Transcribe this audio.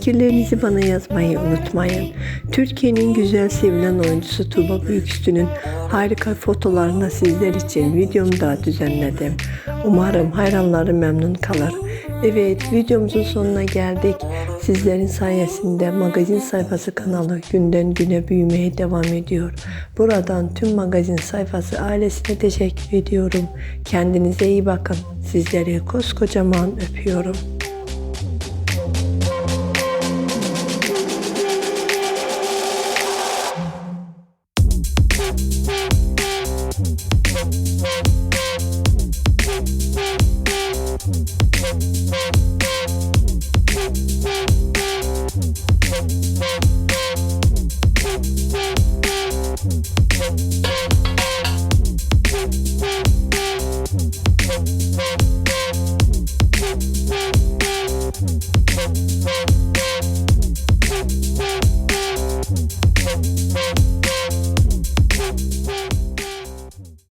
fikirlerinizi bana yazmayı unutmayın. Türkiye'nin güzel sevilen oyuncusu Tuğba Büyüküstü'nün harika fotolarını sizler için videomda düzenledim. Umarım hayranları memnun kalır. Evet videomuzun sonuna geldik. Sizlerin sayesinde magazin sayfası kanalı günden güne büyümeye devam ediyor. Buradan tüm magazin sayfası ailesine teşekkür ediyorum. Kendinize iyi bakın. Sizleri koskocaman öpüyorum. Thank